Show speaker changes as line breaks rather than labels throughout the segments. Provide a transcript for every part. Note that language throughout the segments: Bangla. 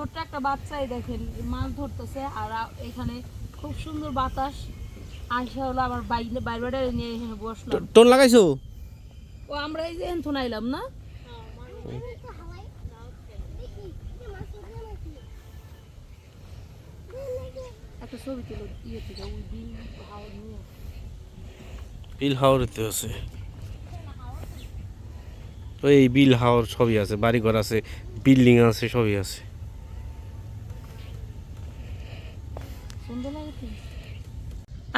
ছোট্ট একটা বাচ্চাই দেখেন মাছ ধরতেছে আর এখানে খুব সুন্দর বাতাস। আসা হলো আমার বাইরে বাইরে নিয়ে এখানে বসলাম
টোন লাগাইছো?
ও আমরা এই যে এনথন আইলাম না? একটা ছবি তুলো ইয়ে থেকে ওই বিল হাওয়া নিয়ে।
বিল হাওড়েতে আছে। ওই বিল হাওর সবই আছে বাড়িঘর আছে বিল্ডিং আছে সবই আছে
সুন্দর লাগে তো।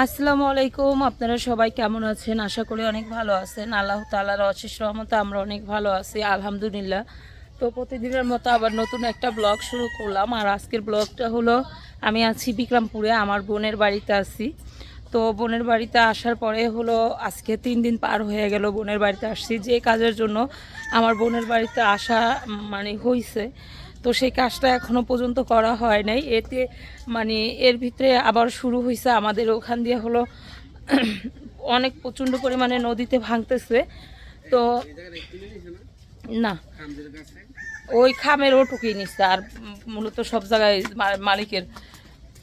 আসসালামু আলাইকুম, আপনারা সবাই কেমন আছেন? আশা করি অনেক ভালো আছেন। আল্লাহ তালার অশেষ রহমতে আমরা অনেক ভালো আছি, আলহামদুলিল্লাহ। তো প্রতিদিনের মতো আবার নতুন একটা ব্লগ শুরু করলাম। আর আজকের ব্লগটা হলো, আমি আছি বিক্রমপুরে, আমার বোনের বাড়িতে আছি। তো বোনের বাড়িতে আসার পরে হলো, আজকে তিন দিন পার হয়ে গেল বোনের বাড়িতে আসছি। যে কাজের জন্য আমার বোনের বাড়িতে আসা মানে হয়েছে তো সেই কাজটা এখনও পর্যন্ত করা হয় নাই। এতে মানে এর ভিতরে আবার শুরু হয়েছে আমাদের ওখান দিয়ে হলো অনেক প্রচণ্ড পরিমাণে নদীতে ভাঙতেছে। তো না, ওই খামের ওটুকুই নিচ্ছে আর মূলত সব জায়গায় মালিকের।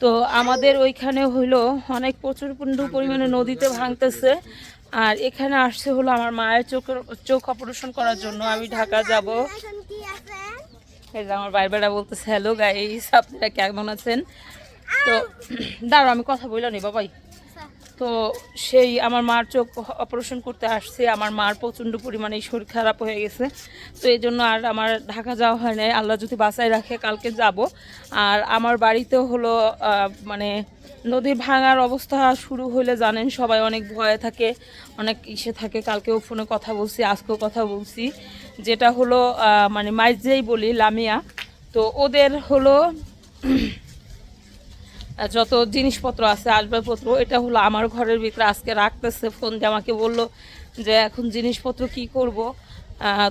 তো আমাদের ওইখানে হইল অনেক প্রচুর পরিমাণে নদীতে ভাঙতেছে। আর এখানে আসছে হলো আমার মায়ের চোখের, চোখ অপারেশন করার জন্য। আমি ঢাকা যাব। এই যে আমার বাইর বেড়া বলতেছে হ্যালো গাইস আপনারা কেমন আছেন? তো, দাঁড়াও, আমি কথা বললাম নি বাবাই। তো সেই আমার মার চোখ অপারেশন করতে আসছে, আমার মার প্রচণ্ড পরিমাণে শরীর খারাপ হয়ে গেছে। তো এই জন্য আর আমার ঢাকা যাওয়া হয় নাই, আল্লাহ যদি বাসায় রাখে, কালকে যাব। আর আমার বাড়িতেও হলো মানে নদীর ভাঙার অবস্থা শুরু হলে জানেন, সবাই অনেক ভয়ে থাকে, অনেক ইসে থাকে। কালকেও ফোনে কথা বলছি, আজকেও কথা বলছি। যেটা হলো মানে মাইজেই বলি, লামিয়া, তো ওদের হলো যত জিনিসপত্র আছে, আসবাবপত্র, এটা হলো আমার ঘরের ভিতরে আজকে রাখতেছে। ফোন দিয়ে আমাকে বলল যে, এখন জিনিসপত্র কি করব?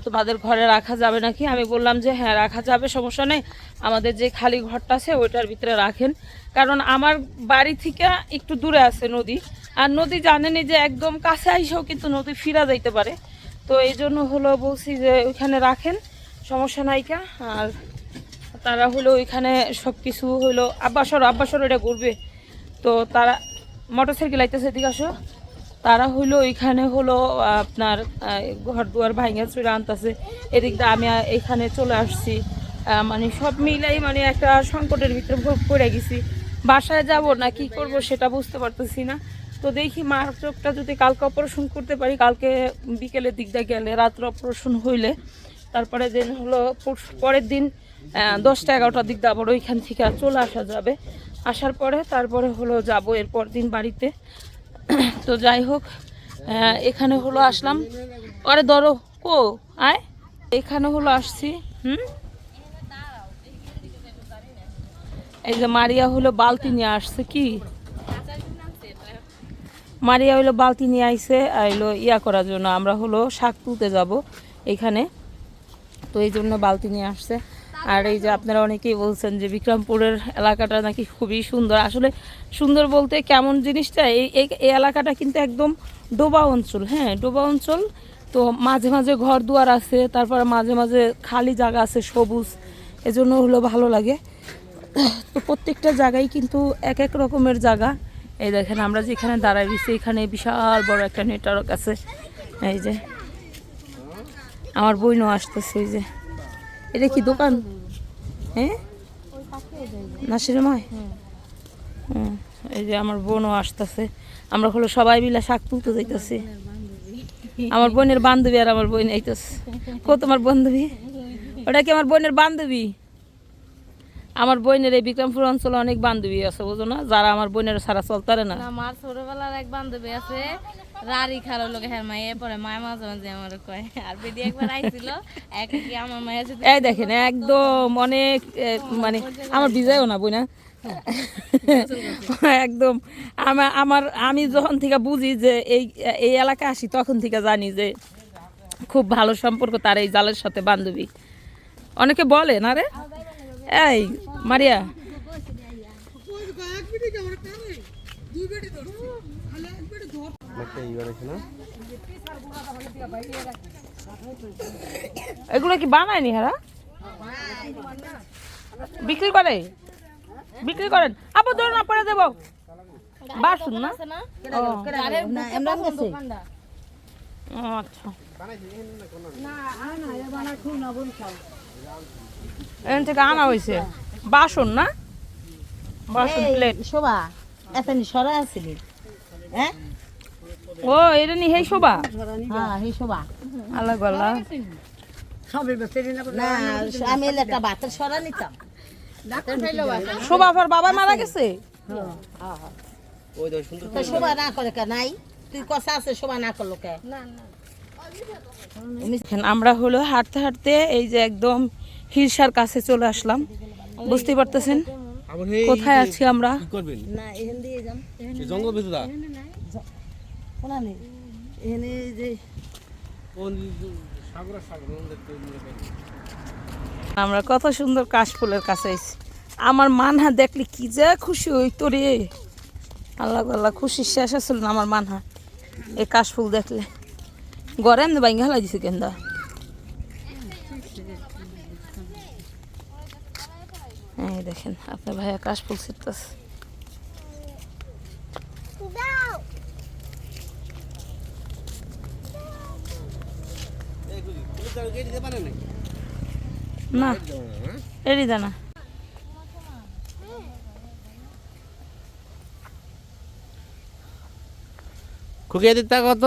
তোমাদের ঘরে রাখা যাবে নাকি? আমি বললাম যে হ্যাঁ রাখা যাবে, সমস্যা নেই। আমাদের যে খালি ঘরটা আছে, ওইটার ভিতরে রাখেন। কারণ আমার বাড়ি থেকে একটু দূরে আছে নদী। আর নদী জানেনই যে, একদম কাছে আইসেও কিন্তু নদী ফিরা যাইতে পারে। তো এই জন্য হলো বলছি যে ওইখানে রাখেন, সমস্যা নাইকা আর তারা হলো ওইখানে সব কিছু হলো আব্বাসর আব্বাসর এটা করবে তো তারা মোটর সাইকেল আইতেছে এদিকে আসো। তারা হইল ওইখানে হলো আপনার ঘর দুয়ার ভাঙে চুরে আনতেছে। এদিক দিয়ে আমি এখানে চলে আসছি। মানে সব মিলাই মানে একটা সংকটের ভিতরে ভোগ করে গেছি। বাসায় যাব না, কি করব সেটা বুঝতে পারতেছি না। তো দেখি মার চোখটা যদি কালকে অপারেশন করতে পারি, কালকে বিকেলের দিক দিয়ে গেলে, রাত্রে অপারেশন হইলে, তারপরে দিন হলো পরের দিন দশটা এগারোটার দিক আবার ওইখান থেকে চলে আসা যাবে। আসার পরে তারপরে হলো যাব এরপর দিন বাড়িতে। তো যাই হোক এখানে হলো আসলাম। আরে ধরো, কো, আয়। এখানে হলো আসছি, হুম? এই যে মারিয়া হলো বালতি নিয়ে আসছে কি? মারিয়া হইল বালতি নিয়ে আইছে, আইলো ইয়া করার জন্য। আমরা হলো শাক তুলতে যাব এখানে। তো এই জন্য বালতি নিয়ে আসছে। আর এই যে আপনারা অনেকেই বলছেন যে বিক্রমপুরের এলাকাটা নাকি খুবই সুন্দর। আসলে সুন্দর বলতে কেমন জিনিসটা, এই, এই- এই এলাকাটা কিন্তু একদম ডোবা অঞ্চল হ্যাঁ ডোবা অঞ্চল। তো মাঝে মাঝে ঘর দুয়ার আছে, তারপর মাঝে মাঝে খালি জায়গা আছে, সবুজ। এজন্য হলো ভালো লাগে। তো প্রত্যেকটা জায়গায় কিন্তু এক এক রকমের জায়গা। এই দেখেন আমরা যেখানে দাঁড়াই রয়েছি এখানে বিশাল বড় একটা নেটওয়ার্ক আছে। এই যে আমার বইনও আসতেছে এই যে। এটা কি দোকান? হ্যাঁ নাসির ময় হুম, এই যে আমার বোনও আসতেছে। আমরা হলো সবাই মিলে শাক তুলতে যাইতেছি। আমার বোনের বান্ধবী আর আমার বোন আইতেছে কো তোমার বান্ধবী? ওটা কি আমার বোনের বান্ধবী? আমার বোনের এই বিক্রমপুর অঞ্চলে অনেক বান্ধবী আছে বুঝো না? যারা আমার বোনের সারা চলতারে না।
আমার ছোটবেলার এক বান্ধবী আছে রারি খালো লোকে হ্যাঁ মায়ে পরে মায়ের মাঝে মাঝে আমার কয় আর বেদি একবার আইছিল এক আমার মায়ের সাথে
এই দেখেন একদম অনেক মানে আমার বিজয়ও না বই না একদম আমার আমার আমি যখন থেকে বুঝি যে এই এই এলাকায় আসি তখন থেকে জানি যে খুব ভালো সম্পর্ক তার এই জালের সাথে বান্ধবী। অনেকে বলে না রে? এই, মারিয়া। এগুলো কি বানায়নি হারা? বিক্রি করে? বিক্রি করেন আপু ধরুন না পরে দেবো। বাসুন না? আচ্ছা। এখান থেকে আনা হয়েছে বাসন না? বাসন প্লেট
শোভা এতনি সরা আসিলি। হ্যাঁ?
ও এটা নি হেই শোভা?
হ্যাঁ শোভা।
আল্লাহ আল্লাহ
আমি একটা বাতের সরা নিতাম।
শোভা বাবা মারা গেছে?
শোভা না করে কে? নাই? তুই আছে শোভা না করল কে?
আমরা হলো হাঁটতে হাঁটতে এই যে একদম হিরসার কাছে চলে আসলাম। বুঝতে পারতেছেন? কোথায় আছি আমরা?
কি করবেন?
না এখান দিয়ে যাম
এই জঙ্গল ভিতরা
শোনা নেই। এখানে যে
সাগরের সাগর
আমরা কত সুন্দর কাশফুলের কাছে আইছি। আমার মানহা দেখলে কি যে খুশি হইতো রে। আল্লাহ আল্লাহ খুশি শেষ আসল না আমার মানহা। এই কাশফুল দেখলে। গরম বাইঙ্গা হালাই দিছে কেন্দা এই দেখেন আপনার ভাইয়া কাশফুল ছিটতেছে। না এড়ি দানা
খুকিয়ে দিতে কত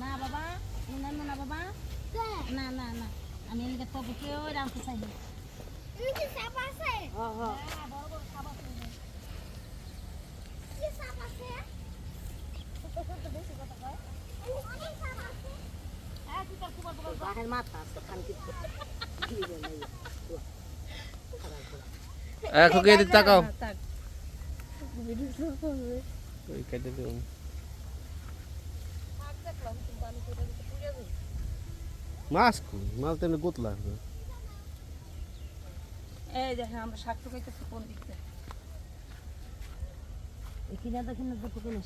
না বাবা না না না বাবা না না না আমি এলাকা তো কেউ রামতে চাই না বাহের মাথা আছে খানকি
খুকিয়ে দিতে তাকাও। ওই কেটে দিলাম। মাছ তেমনি গোতলা
এই দেখেন আমরা শাক টুকাইতেছি কোন দিক থেকে
এখানে দেখেন দুটো কিনে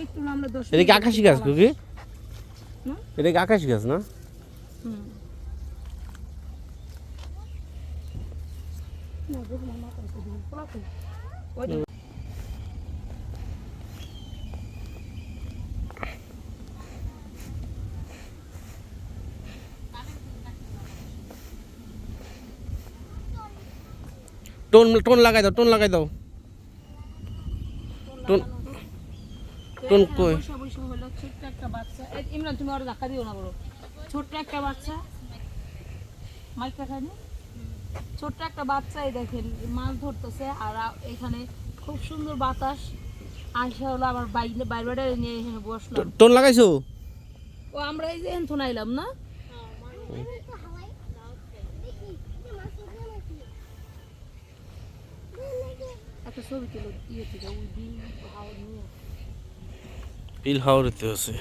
একটু না আমরা দশ
আকাশি গাছ
হুম?
এটা কি আকাশি গাছ, না। টোন টোন লাগাই দাও, টোন লাগাই দাও টোন টোন কই
বৈশা বৈশা হলো ছোট্ট একটা বাচ্চা। ইমরান তুমি ওর ধাক্কা দিও না বলো। ছোট্ট একটা বাচ্চা। মাইকটা খায়নি ছোট্ট একটা বাচ্চা এই দেখেন মাছ ধরতেছে। আর এখানে খুব সুন্দর বাতাস। আসা হলো আবার বাইরে বাইরে নিয়ে এখানে বসলাম
টো- টোন লাগাইছো?
ও আমরা এই যে এনথন আইলাম না? একটা ছবি তুলো ইয়ে থেকে ওই দিন হাওয়া নিয়ে।
বিল হাওড়তে আছে।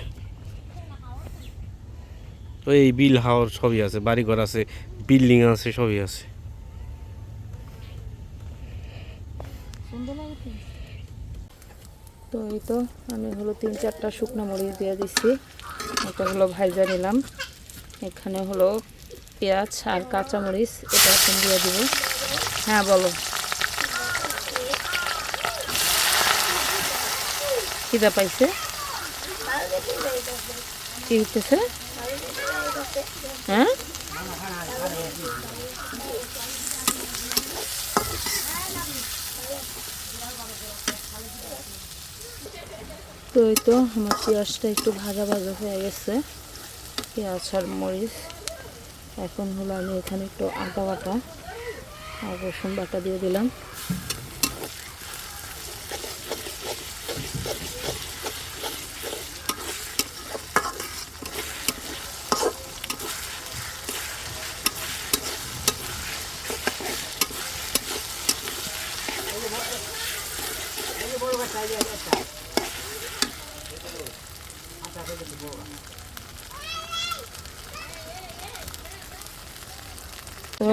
তো এই বিল হাওর সবই আছে বাড়িঘর আছে বিল্ডিং আছে সবই আছে।
তো। এই তো আমি হলো তিন চারটা শুকনো মরিচ দিয়ে দিচ্ছি এটা হলো ভাইজা নিলাম। এখানে হলো পেঁয়াজ আর কাঁচা মরিচ এটা এখন দিয়ে দিব। হ্যাঁ বলো। খিদা পাইছে? কি হইতেছে? হ্যাঁ? তো এই তো আমার পেঁয়াজটা একটু ভাজা ভাজা হয়ে গেছে। পেঁয়াজ আর মরিচ। এখন হলো আমি এখানে একটু আদা বাটা আর রসুন বাটা দিয়ে দিলাম।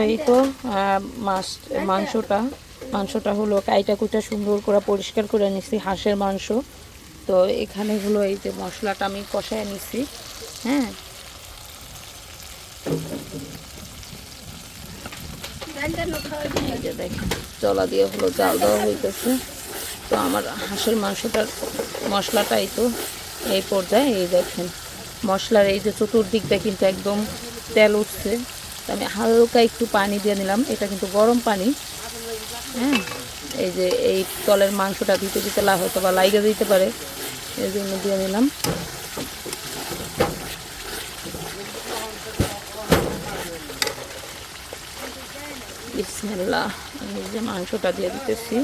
এই তো মাছ, মাংসটা মাংসটা হলো কাইটা কুইটা সুন্দর করে পরিষ্কার করে নিছি, হাঁসের মাংস। তো এখানে হলো এই যে মশলাটা আমি কষায় নিছি হ্যাঁ। দেখেন, জলা দিয়ে হলো জাল দেওয়া হইতেছে। তো আমার হাঁসের মাংসটার মশলাটাই তো এই পর্যায়ে, এই দেখেন। মশলার এই যে চতুর্দিকটা কিন্তু একদম তেল উঠছে। আমি হালকা একটু পানি দিয়ে নিলাম। এটা কিন্তু গরম পানি। হ্যাঁ এই যে এই তলের মাংসটা দিতে দিতে লা হয়তো বা লাইগে দিতে পারে, এই জন্য দিয়ে নিলাম। বিসমিল্লাহ, আমি যে মাংসটা দিয়ে দিতেছি।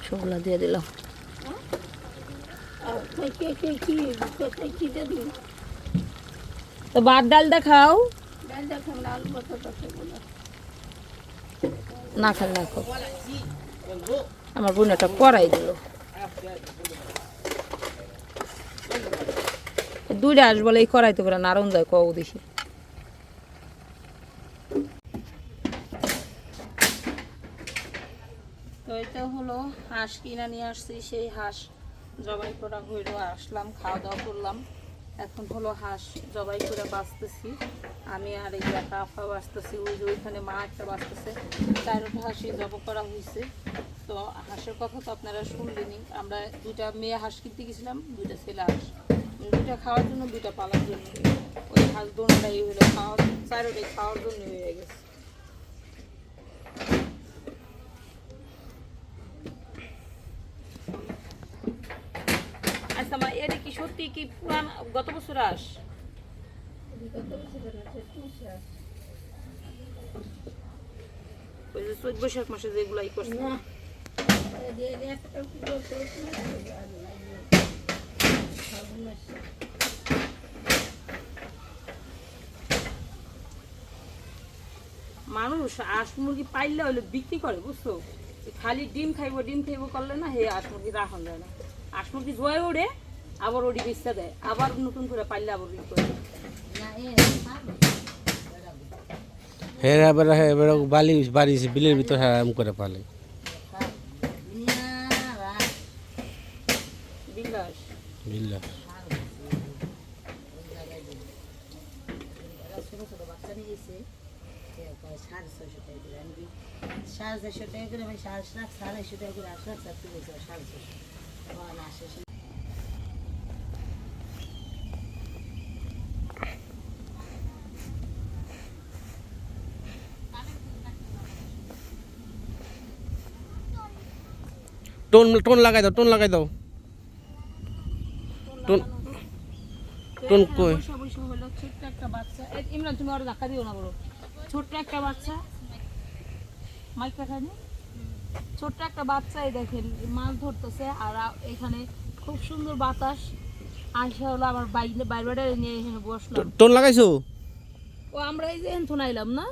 মাংসগুলো দিয়ে দিলাম। তো ভাত, ডাল দেখাও। না খাল না খাও। আমার বোন একটা করাই দিল। দুইটা আস বলে এই করাইতে পারে নারণ যায় কও দেখি। তো এটা হলো হাঁস কিনা নিয়ে আসছি, সেই হাঁস জবাই করা হইল, আসলাম খাওয়া দাওয়া করলাম। এখন হলো হাঁস জবাই করে বাঁচতেছি। আমি আর এই একা আফা বাঁচতেছি, ওই যে ওইখানে মা একটা বাঁচতেছে। চারোটা হাঁসই জব করা হয়েছে তো হাঁসের কথা তো আপনারা শুনলেনি আমরা দুইটা মেয়ে হাঁস কিনতে গেছিলাম, দুইটা ছেলে হাঁস। দুইটা খাওয়ার জন্য, দুইটা পালার জন্য। ওই হাঁস দোনোটাই হলো খাওয়ার চারোটাই খাওয়ার জন্য হয়ে গেছে। কি সত্যি কি পুরান গত বছর আস? ওই যে চৈত বৈশাখ মাসে যেগুলাই করছে। মানুষ আঁশ মুরগি পাইলে হলে বিক্রি করে বুঝছ? খালি ডিম খাইবো ডিম খাইবো করলে না হে আঁশ মুরগি রাখন যায় না। আঁশ মুরগি জয় ওড়ে আবার ওডি বেচতে দেয়। আবার নতুন করে পাইলে আবার বিক্রি করে।
হ্যাঁ এবার এবার বালি বাড়ি বিলের ভিতর হ্যাঁ এম করে পালে।
সাড়ে টাকা করে টাকা করে আসলে চারটে বেশি সাড়ে চারশো তখন আসে
টোন টোন লাগাই দাও টোন লাগাই দাও টোন টোন কই
ছোট্ট একটা বাচ্চা এই ইমরান তুমি ওর ধাক্কা দিও না বলো ছোট্ট একটা বাচ্চা মাইক খায়নি ছোট্ট একটা বাচ্চা দেখেন মাছ ধরতেছে আর এখানে খুব সুন্দর বাতাস আসা হলো আমার বাইরে বাইরে নিয়ে এখানে বসলাম
টোন লাগাইছো
ও আমরা এই যে এনথন আইলাম না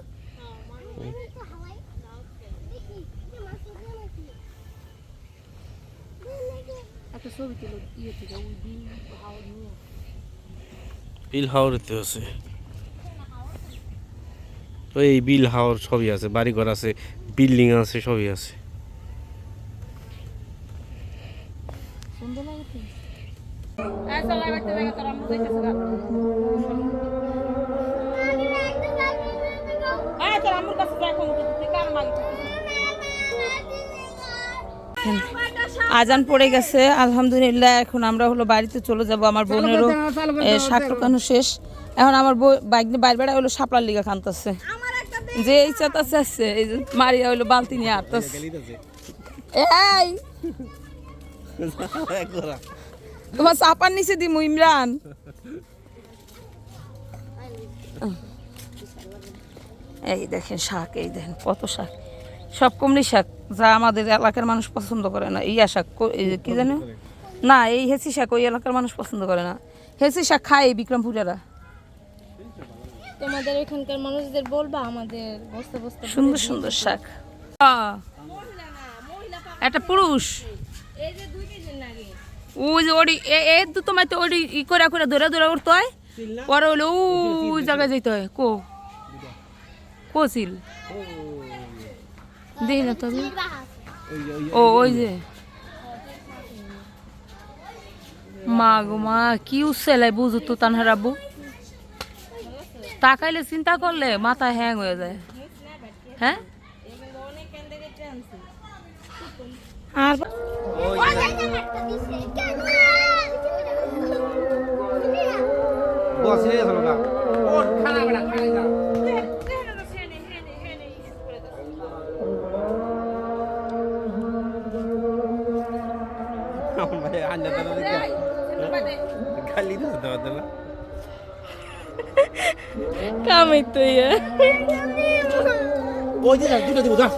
একটা ছবি তুলো ইয়ে থেকে ওই বিল হাওয়া নিয়ে
বিল হাওড়তে আছে তো এই বিল হাওর সবই আছে বাড়িঘর আছে বিল্ডিং আছে সবই আছে
হ্যাঁ হ্যাঁ আম্মুর কাছে আজান পড়ে গেছে আলহামদুলিল্লাহ এখন আমরা হলো বাড়িতে চলে যাব আমার বোনেরও শাক টোকানো শেষ। এখন আমার বাইক বাইরে বেড়া হলো সাপলার লিগা খানতেছে। যে ইচ্ছা তাছে আছে এই যে মারিয়া হইল বালতি নিয়ে আটতেছে এই! তোমার চাপার নিচে দিমু ইমরান। এই দেখেন শাক এই দেখেন কত শাক। সব কমলি শাক। যা আমাদের এলাকার মানুষ পছন্দ করে না। ইয়া শাক কো- এই যে কি জানো? না এই হেসি শাক ওই এলাকার মানুষ পছন্দ করে না। হেসি শাক খায় এই বিক্রমপুরেরা
তোমাদের এখানকার মানুষদের বলবা আমাদের বসতে বসতে
সুন্দর সুন্দর শাক। একটা পুরুষ।
এই যে দুই কেজি নাকি
ওই যে ওডি এ তো তোমার তো ওডি ই করে করে ধরে ধরে উঠতে হয়। পরে হলো ওই জায়গায় যেতে হয়। কো? কো দেখি না তবে। ও ওই যে। মা গো মা কি উৎসেলাই বুঝো তো তানহার আব্বু। তাকাইলে চিন্তা করলে মাথা হ্যাং হয়ে যায়। হ্যাঁ? আর
কামাই তো ইয়া।
ওই যে দুটো দিব যা।